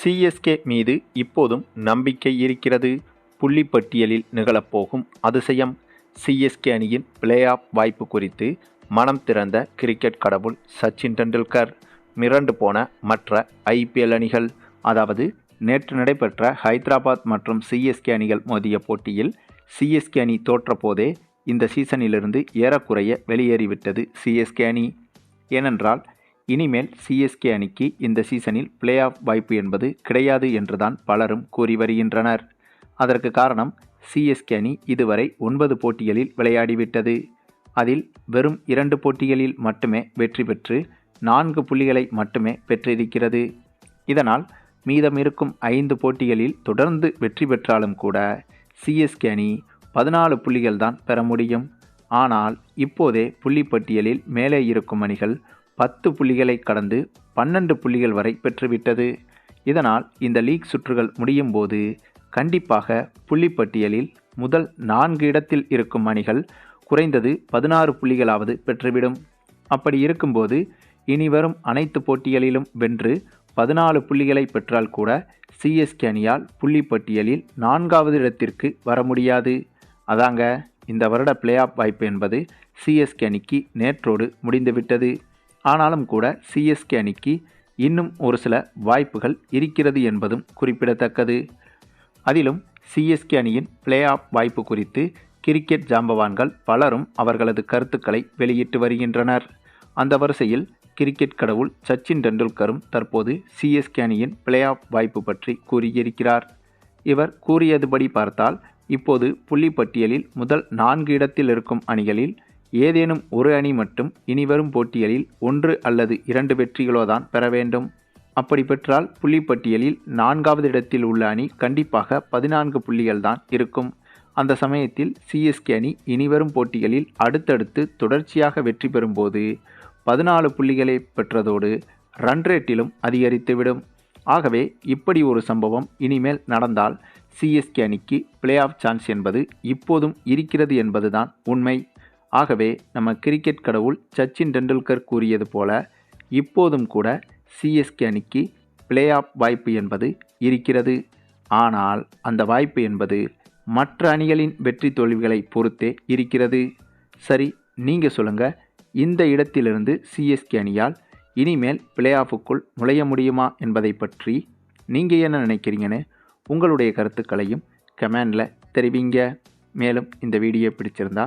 CSK மீது இப்போதும் நம்பிக்கை இருக்கிறது. புள்ளிப்பட்டியலில் நிகழப்போகும் அதிசயம். சிஎஸ்கே அணியின் பிளே ஆஃப் வாய்ப்பு குறித்து மனம் திறந்த கிரிக்கெட் கடவுள் சச்சின் டெண்டுல்கர். மிரண்டு போன மற்ற ஐபிஎல் அணிகள் அதாவது நேற்று நடைபெற்ற ஹைதராபாத் மற்றும் சிஎஸ்கே அணிகள் மோதிய போட்டியில் சிஎஸ்கே அணி தோற்றபோதே இந்த சீசனிலிருந்து ஏறக்குறைய வெளியேறிவிட்டது சிஎஸ்கே அணி. ஏனென்றால் இனிமேல் சிஎஸ்கே அணிக்கு இந்த சீசனில் பிளே ஆஃப் வாய்ப்பு என்பது கிடையாது என்றுதான் பலரும் கூறி வருகின்றனர். அதற்கு காரணம் சிஎஸ்கே அணி இதுவரை ஒன்பது போட்டிகளில் விளையாடிவிட்டது. அதில் வெறும் இரண்டு போட்டிகளில் மட்டுமே வெற்றி பெற்று நான்கு புள்ளிகளை மட்டுமே பெற்றிருக்கிறது. இதனால் மீதம் இருக்கும் ஐந்து போட்டிகளில் தொடர்ந்து வெற்றி பெற்றாலும் கூட சிஎஸ்கே அணி பதினாலு புள்ளிகள் தான் பெற முடியும். ஆனால் இப்போதே புள்ளிப்பட்டியலில் மேலே இருக்கும் அணிகள் பத்து புள்ளிகளை கடந்து பன்னெண்டு புள்ளிகள் வரை பெற்றுவிட்டது. இதனால் இந்த லீக் சுற்றுகள் முடியும் போது கண்டிப்பாக புள்ளிப்பட்டியலில் முதல் நான்கு இடத்தில் இருக்கும் அணிகள் குறைந்தது பதினாறு புள்ளிகளாவது பெற்றுவிடும். அப்படி இருக்கும்போது இனி வரும் அனைத்து போட்டிகளிலும் வென்று பதினாலு புள்ளிகளை பெற்றால் கூட சிஎஸ்கே அணியால் புள்ளிப்பட்டியலில் நான்காவது இடத்திற்கு வர முடியாது. அதாங்க இந்த வருட பிளே ஆஃப் வாய்ப்பு என்பது சிஎஸ்கே அணிக்கு நேற்றோடு முடிந்துவிட்டது. ஆனாலும் கூட சிஎஸ்கே அணிக்கு இன்னும் ஒரு சில வாய்ப்புகள் இருக்கிறது என்பதும் குறிப்பிடத்தக்கது. அதிலும் சிஎஸ்கே அணியின் பிளே ஆஃப் வாய்ப்பு குறித்து கிரிக்கெட் ஜாம்பவான்கள் பலரும் அவர்களது கருத்துக்களை வெளியிட்டு வருகின்றனர். அந்த வரிசையில் கிரிக்கெட் கடவுள் சச்சின் டெண்டுல்கரும் தற்போது சிஎஸ்கே அணியின் பிளே ஆஃப் வாய்ப்பு பற்றி கூறியிருக்கிறார். இவர் கூறியதுபடி பார்த்தால் இப்போது புள்ளிப்பட்டியலில் முதல் நான்கு இடத்தில் இருக்கும் அணிகளில் ஏதேனும் ஒரு அணி மட்டும் இனிவரும் போட்டிகளில் ஒன்று அல்லது இரண்டு வெற்றிகளோ தான் பெற வேண்டும். அப்படி பெற்றால் புள்ளிப்பட்டியலில் நான்காவது இடத்தில் உள்ள அணி கண்டிப்பாக பதினான்கு புள்ளிகள் தான் இருக்கும். அந்த சமயத்தில் சிஎஸ்கே அணி இனிவரும் போட்டிகளில் அடுத்தடுத்து தொடர்ச்சியாக வெற்றி பெறும்போது பதினாலு புள்ளிகளை பெற்றதோடு ரன் ரேட்டிலும் அதிகரித்துவிடும். ஆகவே இப்படி ஒரு சம்பவம் இனிமேல் நடந்தால் சிஎஸ்கே அணிக்கு பிளே ஆஃப் சான்ஸ் என்பது இப்போதும் இருக்கிறது என்பதுதான் உண்மை. ஆகவே நம்ம கிரிக்கெட் கடவுள் சச்சின் டெண்டுல்கர் கூறியது போல இப்போதும் கூட சிஎஸ்கே அணிக்கு பிளே ஆஃப் வாய்ப்பு என்பது இருக்கிறது. ஆனால் அந்த வாய்ப்பு என்பது மற்ற அணிகளின் வெற்றி தோல்விகளை பொறுத்தே இருக்கிறது. சரி நீங்கள் சொல்லுங்கள் இந்த இடத்திலிருந்து சிஎஸ்கே அணியால் இனிமேல் பிளே ஆஃபுக்குள் நுழைய முடியுமா என்பதை பற்றி நீங்கள் என்ன நினைக்கிறீங்கன்னு உங்களுடைய கருத்துக்களையும் கமெண்டில் தெரிவிங்க. மேலும் இந்த வீடியோ பிடிச்சிருந்தா